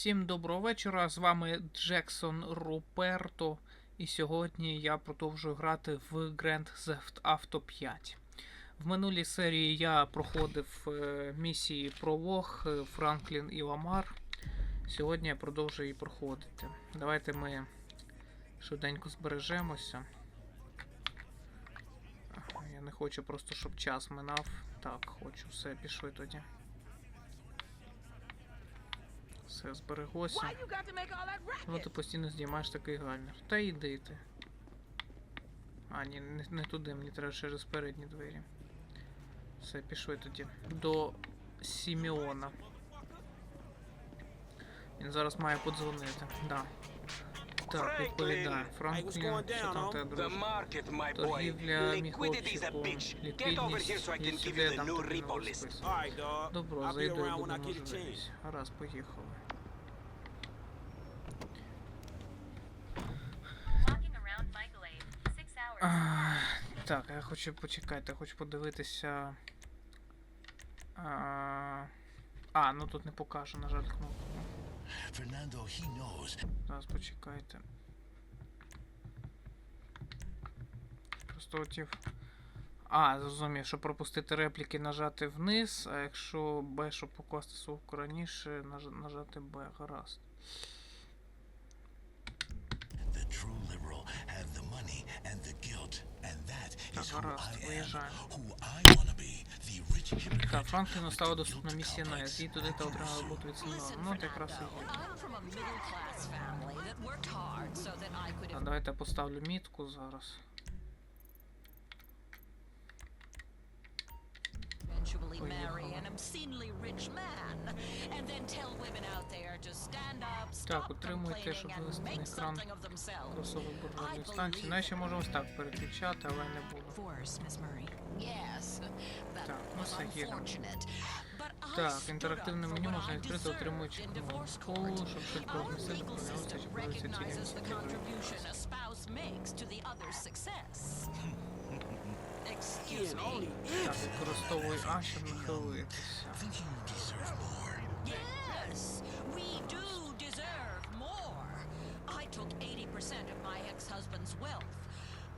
Всім доброго вечора. З вами Джексон Руперто. І сьогодні я продовжую грати в Grand Theft Auto 5. В минулій серії я проходив е, місії пролог е, Франклін і Ламар. Сьогодні я продовжую її проходити. Давайте ми швиденько збережемося. Я не хочу просто, щоб час минав. Так, хочу, все, пішли тоді. That Ну racket? ти постійно знімаєш такий гальмер. Та йди ти. А, ні, не, не туди, мені треба через передні двері. Все, пішли тоді. До Сімеона. Він зараз має подзвонити. Да. Так, відповідає. Франклін, що там те The друже? Торгівля Liquidity is a міхлопчиком. bitch. Get over here so I Ліквідність. can Їдь give you так, я хочу почекати, я хочу подивитися. А, а, ну тут не покажу, на жаль, кнопку. Knows. Зараз почекайте. Просто хотів. А, зрозумів, щоб пропустити репліки, нажати вниз, а якщо Б, щоб покласти словко раніше, нажати Б, гаразд. Так, гаразд, виїжджаємо. Так, Франкліну стала доступна місія на complex. Туди та отримала роботу від Сімеона. Ну, от якраз і є. А давайте я поставлю мітку зараз. eventually marry Поїхали. an obscenely rich man, and then tell women out there to stand up, Так, stop утримуйте, щоб complaining, and вивести на make екран something of themselves. кросовер I буржуазної believe станції. Ну, я ще можу ось так переключати, але не буду. Force, Miss Murray. Yes, that Так, ну was все, їдемо. unfortunate. But I Так, stood інтерактивне up for меню what можна I відкрити, deserved отримуючи in divorce кнопку, court. щоб швидко Our розмістити legal помилитися чи system подивитися ці Так, використовуй А, щоб нахилитися. Think you deserve more. Yes, we do deserve more. I took 80% of my ex-husband's wealth.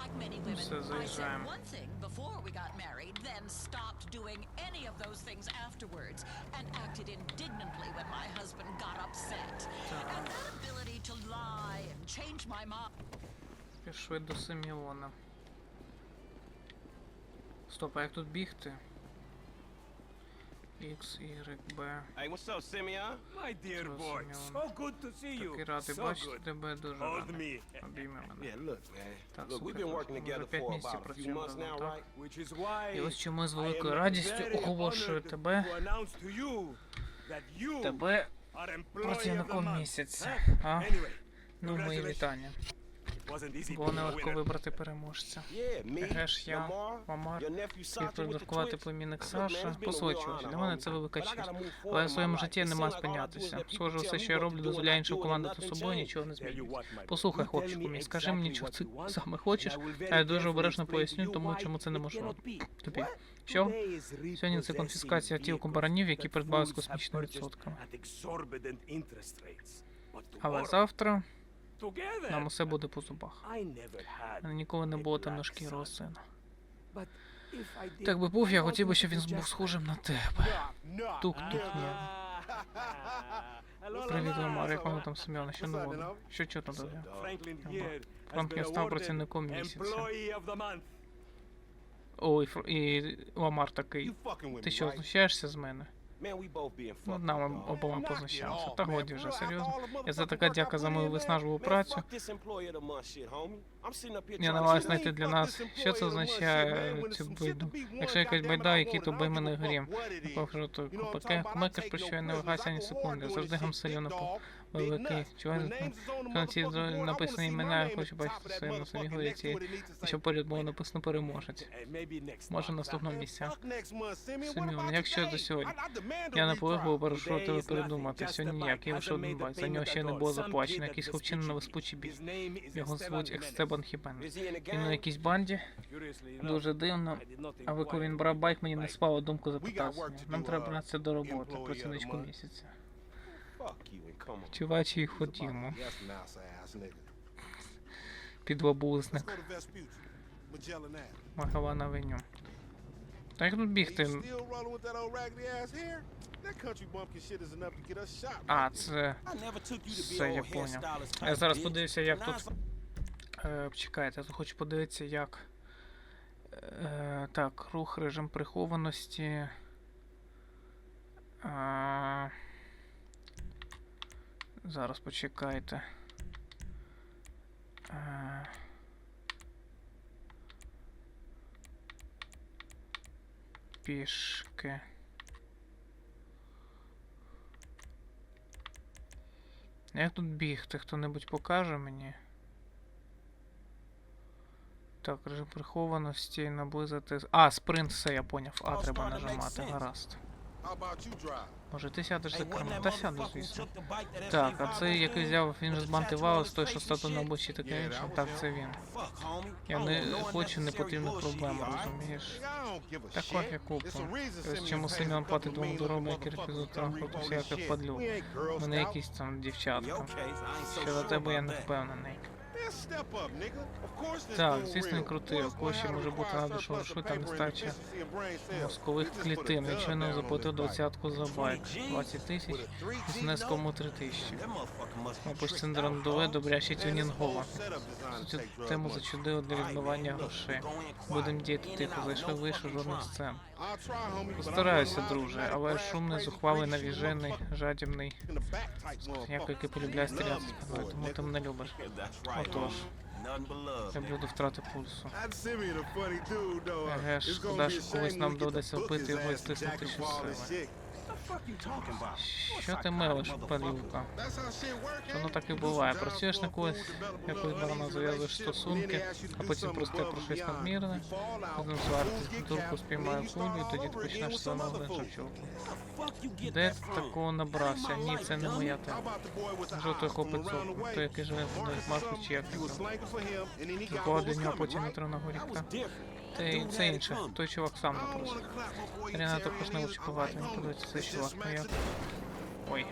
Like many women, все, I said заїжджаємо. one thing before we got married, then stopped doing any of those things afterwards, and acted indignantly when my husband got upset. And that ability to lie and change my mind. Пішли до Симеона. Стоп, а як тут бігти? X, Y, B. Hey, what's up, Simeon? My dear boy, so good to see you. Такий радий бачити тебе, дуже радий. Обійми мене. Yeah, look, man. Так, слухай, been так, working ми together вже п'ять місяців about a few працюємо разом, так? right? Which is why І ось чому з великою радістю оголошую тебе, to announce to you that you тебе are employee of the працівником місяця. А? Ну, мої вітання. Було нелегко вибрати переможця. Ж я, підпорядкувати twins. племінник Саша, honor, Для мене це велика честь. Але в своєму житті нема спинятися. Схоже, все, що я роблю, дозволяє and командувати собою, нічого не boy, Послухай, хлопчику мій, скажи мені, чого ти саме хочеш, а я дуже обережно поясню, тому чому це cannot be. Тобі. Що? Сьогодні це конфіскація vehicles баранів, які придбали з космічними відсотками. Але завтра нам усе буде по зубах. Мене ніколи не було темношкірого сина. Так би був, я хотів би, щоб він був схожим на тебе. Тук-тук, ні. Привіт. Ламар, як воно там Семена, що нового? Що? Franklin Ага. here Франклін став працівником місяця. Ой, Фр- і Ламар такий. Ти що, знущаєшся з мене? Над нами dog. обома познущався. Та годі вже, серйозно. Я за така дяка за мою виснажливу працю. Я намагаюся знайти "Hey, для нас, що це означає цю байду. Якщо якась байда, який то бий мене грім. Такого то купаке, take про що я не I ні секунди. Завжди гамселю на big по dog, big великий. the на цій написані імена, я хочу бачити of that своє на самій горі next to цієї. what it needs to І say. поряд було написано переможець. Може наступного місця. Симеон, about як щодо today? сьогодні? Я наполегливо прошу тебе передумати. Сьогодні ніяк, я лише Hasn't один made. За нього ще не було заплачено. Якийсь хлопчина на веспучий name is Його звуть Екстебан the Він gang? якійсь банді. Дуже дивно. А ви коли він брав байк, мені не спала думку запитати. Нам треба uh, братися до роботи, працівничку місяця. Чувачі, ходімо. Підлобузник. Ave. Магавана веню. Та як тут бігти? А, це. Все, я поняв. Я зараз bitch. подивлюся, як тут. Е, чекайте, я тут хочу подивитися, як. Е, так, рух, режим прихованості. А, зараз почекайте. Е, пішки. Як тут бігти? Хто-небудь покаже мені? Так, режим прихованості, наблизити. А, спринт, все, я поняв. А, треба нажимати, гаразд. Може, ти сядеш за кермо? Та сяду, звісно. Так, а SK5 цей, який взяв, він з банти той, що стату на обличчі таке інше. Так, це він. Я Oh, не хочу непотрібних проблем, розумієш? Та кофе купу. Ось чому couple платить двом дорогам, які to транспорту ain't Girl Вони якісь там дівчатка. Щодо тебе я не впевнений. Так, звісно, він крутий. Коші може бути of швидка paper and нестача мозкових клітин. Якщо не заплатив двадцятку за байк. 20 20 тисяч. With a 3G З внеском у 3 тисячі. Мабуть, tricked синдром Дове добряче тюнінгова. Цю тему зачудило для відмивання грошей. Будемо діяти тихо, зайшли, вийшов, жодних сцен. One друже, але шумний, зухвалий, навіжений, жадібний. Як який полюбляє стріляти it, тому ти мене любиш. Отож. Люблю до втрати пульсу. Еге шкода, що колись нам доведеться вбити його і стиснути him Що ти shit work, Воно так і буває. Працюєш на когось, якось uneasy зав'язуєш стосунки, а потім above про щось надмірне, сваритись, get дурку спіймає кулю, і тоді ти почнеш you get Де ти такого набрався? Ні, це не моя тема. Жовтий хлопець, той, який живе в Марку чи як там. Кого дня coming, потім на горі. Was Це, інше. Той чувак сам напросив. Ріната Terry почне очікувати, I'm подивиться цей чувак. Ну як? Ой.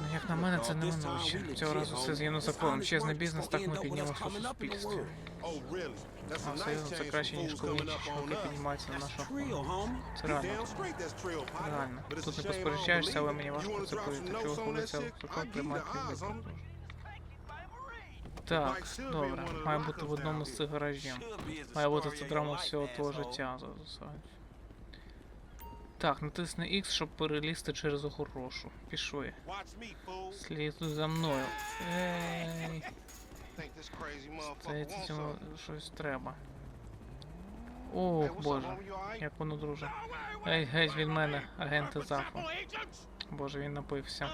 Ну як на мене, це неминуче. Цього разу все згідно законом. Чесний бізнес, так ми піднімемося в суспільстві. А a це, це краще, ніж коли інші чуваки піднімаються на нашу охорону. Це реально. Реально. Тут не посперечаєшся, але мені важко це повірити. Чого shit? закон приймати the eyes, від homie. Так, добре. Має бути в одному з цих гаражів. Має бути це драма всього твого життя. зараз. Так, натисни X, щоб перелізти через огорошу. Пішли. Слідуй за мною. Ей, здається, цьому щось треба. Ох, боже. Як воно, друже. Ей, геть від мене, агенти Зафу. Боже, він напився.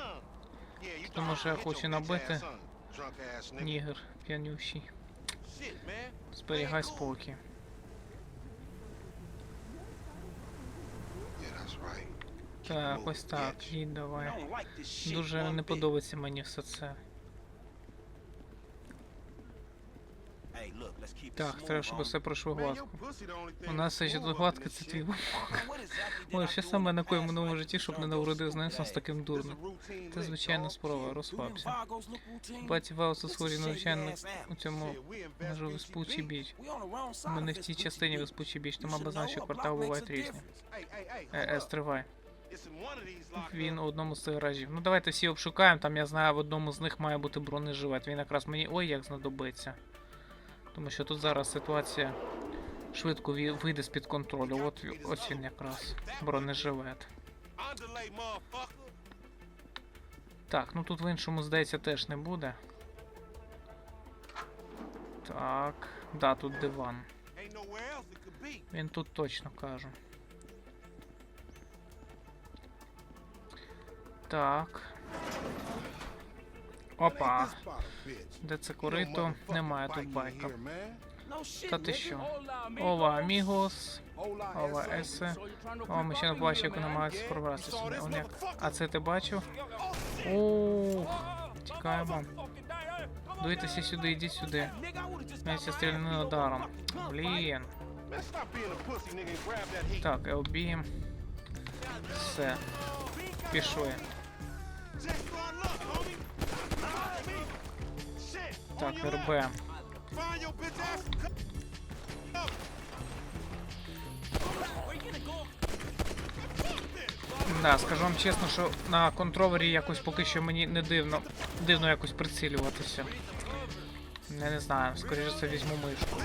Тому що я хочу набити Нігер, п'янющий. Зберігай спокій. Так, ось так, I давай. Дуже не подобається мені все це. Так, треба, щоб все пройшло гладко. У нас все ще тут гладко, це твій Ой, що саме в past минулому житті, щоб не навродив stupid знайомством з таким routine Це звичайна спроба, розслабся. Баті Ваусу схожі на звичайно у цьому межу Vespucci біч. Ми не в тій частині Beach. Біч, should або значить квартал бувають різні. Е, е, стривай. Він у одному з цих гаражів. Ну давайте всі обшукаємо, там я знаю, в одному з них має бути бронежилет. Він якраз мені ой як знадобиться. Тому що тут зараз ситуація швидко вийде з-під контролю. От ось він якраз. Бронежилет. Так, ну тут в іншому, здається, теж не буде. Так. Да, тут диван. Він тут точно кажу. Так. Опа. Де це курито, Немає тут байка. Та ти що? Ова Амігос. Ова Есе. О, ми ще не бачимо, як намагаються пробратися сюди. Он. А це ти бачив? Ух. Тікаємо. Дуйтеся сюди, йдіть сюди. Мені стрільнили ударом. Блін. Так, LB. Все. Пішли. Gonna go? Да, скажу вам чесно, що на контровері якось поки що мені не дивно. Дивно якось прицілюватися. Я не знаю, скоріше це візьму мишку.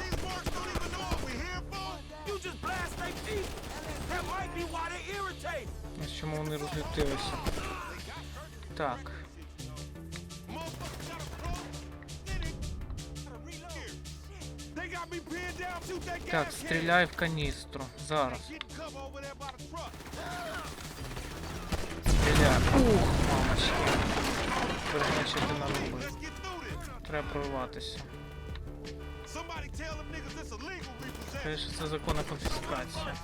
These marks don't even know Так, стріляй в каністру. Зараз. Стріляй. Ух, мамочки. Вернечі ти. Треба прорватися. Конечно, це законна конфіскація.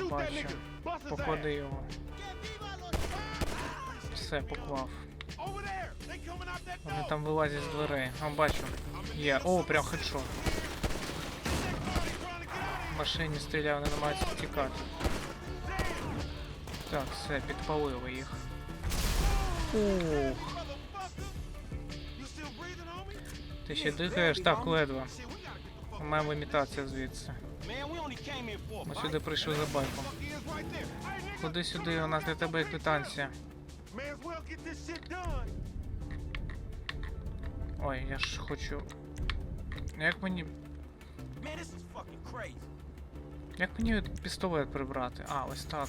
Апаче, походи його. Все, поклав. Вони там вилазять з дверей. А, бачу. Є. О, прям хедшот. В машині стріляв не намагаються втікати. Так, все, підпалили їх. Ух. Ти ще дихаєш? Так, ледве. Маємо імітація звідси. Ми сюди прийшли за байком. Ходи сюди, у нас для тебе квитанція. Ой, я ж хочу. Як мені. Як мені пістолет прибрати? А, ось так.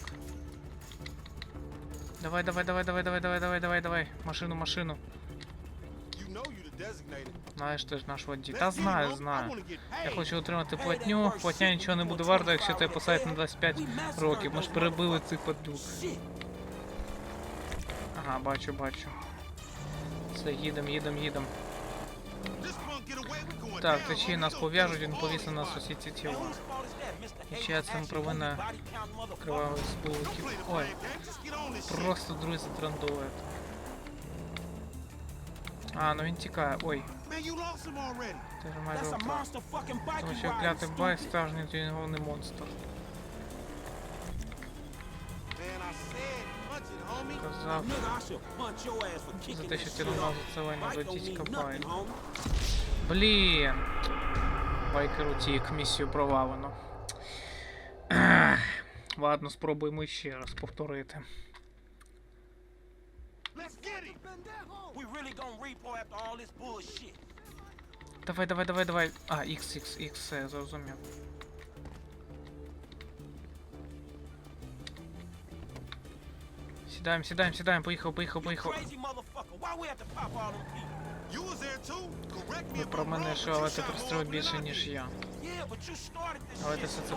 Давай, давай, давай, давай, давай, давай, давай, давай, давай. Машину, машину. Знаєш, ти ж наш водій. Та знаю, знаю. Я хочу отримати платню. Платня нічого не буде варта, якщо тебе посадять на 25 років. Ми ж перебили цих падлюк. Ага, бачу, бачу. Все, їдем, їдем, їдем. Так, течі нас пов'яжуть, він повісив нас усі ці тіла. І чия цим провина кривавих сполуків. Ой. Просто, друзі, трандует. А, ну він тікає, ой. Ти ж майже Тому що клятий байк стражний тюнінгований монстр казав за те, що ти думав за це війну додіть капайн. Блін. Байкер утік, місію провалено. Ладно, спробуємо ще раз повторити. Давай, давай, давай, давай. А, X, X, X, зрозумів. Сідаємо, сідаємо, сідаємо, поїхав, поїхав, поїхав. Ви про мене що, але ти простріл більше, ніж я. Але ти все це.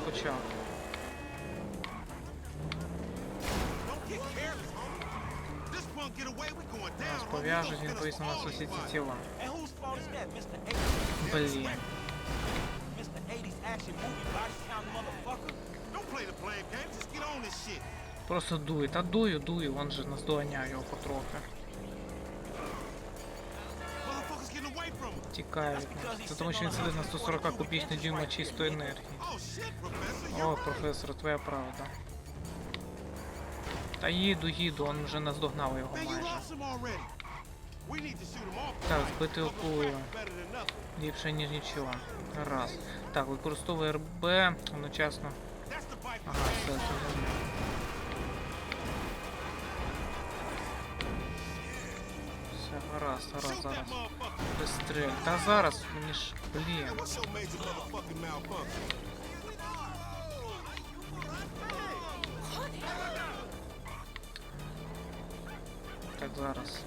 Нас пов'яжуть, він повісно на усі ці тіла. Mr. 80s action movie body count motherfucker. Don't play the blame game, just get on this shit. Просто дує. Та дую, дую, он же наздоганяє його потрохи. Тікає від нас. Це тому що він сидить на 140 кубічних дюйма чистої енергії. О, професор, твоя правда. Та їду, їду, он вже наздогнав його майже. Так, збити окулою. Ліпше, ніж нічого. Раз. Так, використовує РБ одночасно. Ага, все, це. Раз, раз, зараз. Быстрее. Та зараз, мені ж, блін. Так, зараз.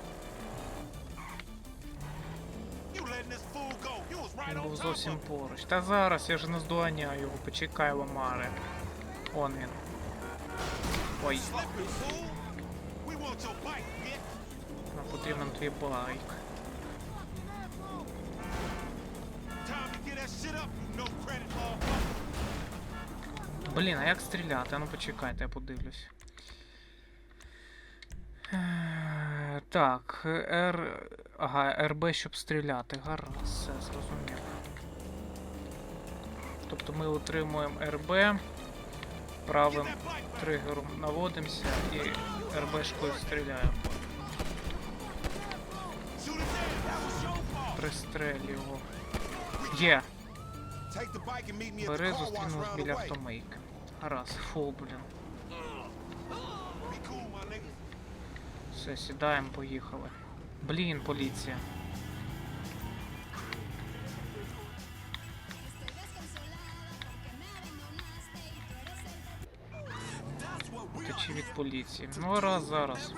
Він був зовсім поруч. Та зараз, я ж не здоганяю його, почекай, Ламаре. Он він. Ой потрібен твій байк. Блін, а як стріляти? Ну почекайте, я подивлюсь. Е, Так, Р. Ага, РБ, щоб стріляти. Гаразд, все зрозумів. Тобто ми отримуємо РБ. правим тригером наводимося і РБшкою стріляємо. At the Бери, car wash зустрінемось around біля way. автомийки. Фу, блін. Все, сідаємо, поїхали. Блін, поліція. Течі від поліції. Ну раз зараз.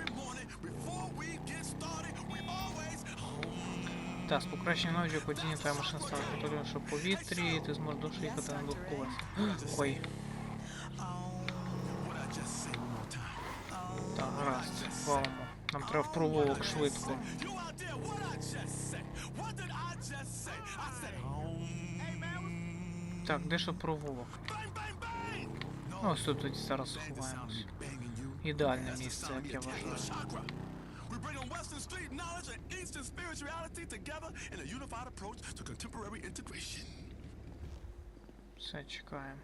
Так, з покращенням навичок водіння твоя машина стала контролювати в повітрі, ти зможеш довше їхати на двох колесах. Ой. Так, гаразд, валимо. Нам треба в провулок швидко. Так, де ж провулок? Ну, ось тут зараз сховаємось. Ідеальне місце, як я вважаю. knowledge and Eastern spirituality together in a unified approach to contemporary integration. Все, чекаємо.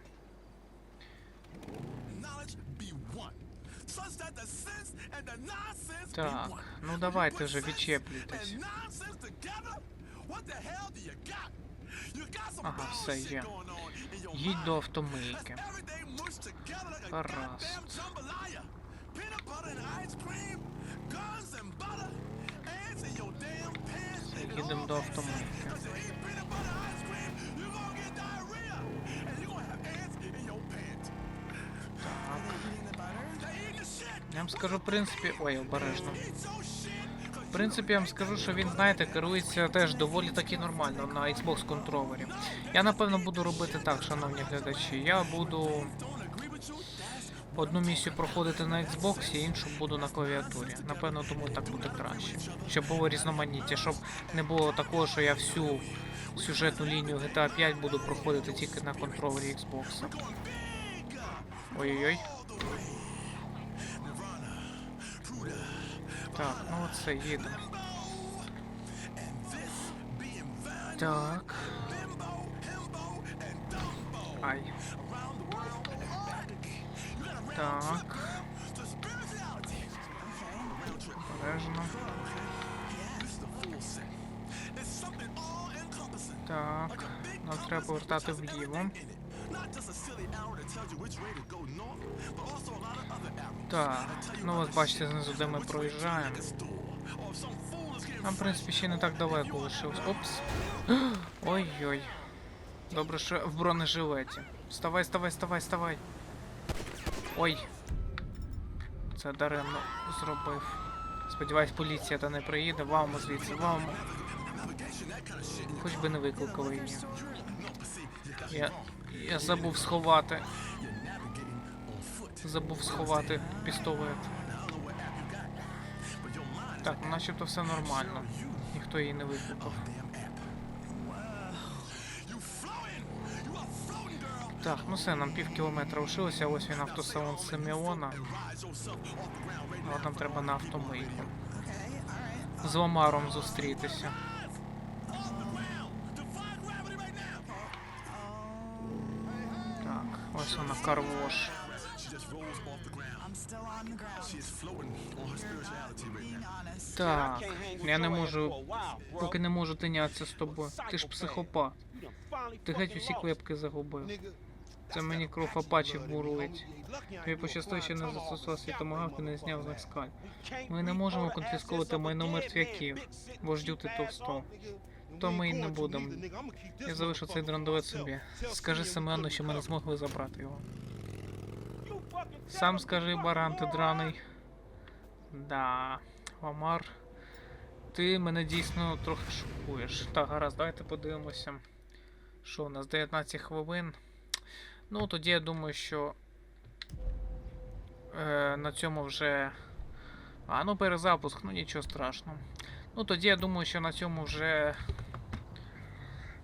Knowledge be one. Such that the sense and the nonsense be Так, one. ну When давайте you вже put sense відчеплюйтесь. and nonsense together, what the hell do you got? You got some Ага, все bullshit є. going on in your Їдь mind. до автомийки. That's everything mushed together like a Гаразд. goddamn jambalaya. Peanut butter and ice cream, guns and butter, Їдемо до the. Я вам скажу, в принципі. Ой, обережно. В принципі, я вам скажу, що він, знаєте, керується теж доволі таки нормально на Xbox контролері. Я напевно буду робити так, шановні глядачі. Я буду одну місію проходити на Xbox, іншу буду на клавіатурі. Напевно, тому так буде краще. Щоб було різноманіття, щоб не було такого, що я всю сюжетну лінію GTA 5 буду проходити тільки на контролері Xbox. Ой-ой-ой. Так, ну оце їдемо. Так. Ай. Так. Обережно. Так. Нам треба повертати вліво. Так. Ну ось бачите знизу, де ми проїжджаємо. Нам, в принципі, ще не так далеко лишилось. Опс. Ой-ой. Добре, що в бронежилеті. Вставай, вставай, вставай, вставай. Ой. Це даремно зробив. Сподіваюсь, поліція та не приїде. Валмо звідси, валмо. Хоч би не викликали її. Я. Я забув сховати. Забув сховати пістолет. Так, начебто все нормально. Ніхто її не викликав. Так, ну все, нам пів кілометра лишилося, ось він автосалон Симеона. Але нам треба на автомийку. З Омаром зустрітися. Так, ось вона карвош. Так, я не можу, поки не можу тинятися з тобою. Ти ж психопат. Ти геть усі клепки загубив. Це мені кров Апачі бурлить. Тобі пощастило, що не застосував свій томагавк і не зняв з них скаль. Ми не можемо конфісковувати майно мертвяків, вождю ти товсто. То ми й не будемо. Я залишу цей драндовець собі. Скажи Семену, що ми не змогли забрати його. Сам скажи, баран, ти драний. Да, Омар, ти мене дійсно трохи шокуєш. Так, гаразд, давайте подивимося. Що у нас 19 хвилин. Ну, тоді я думаю, що е, на цьому вже. А, ну перезапуск, ну нічого страшного. Ну тоді я думаю, що на цьому вже.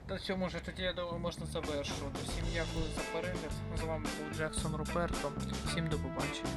На цьому вже тоді я думаю, можна завершувати. Всім дякую за перегляд. З вами був Джексон Руперто. Всім до побачення.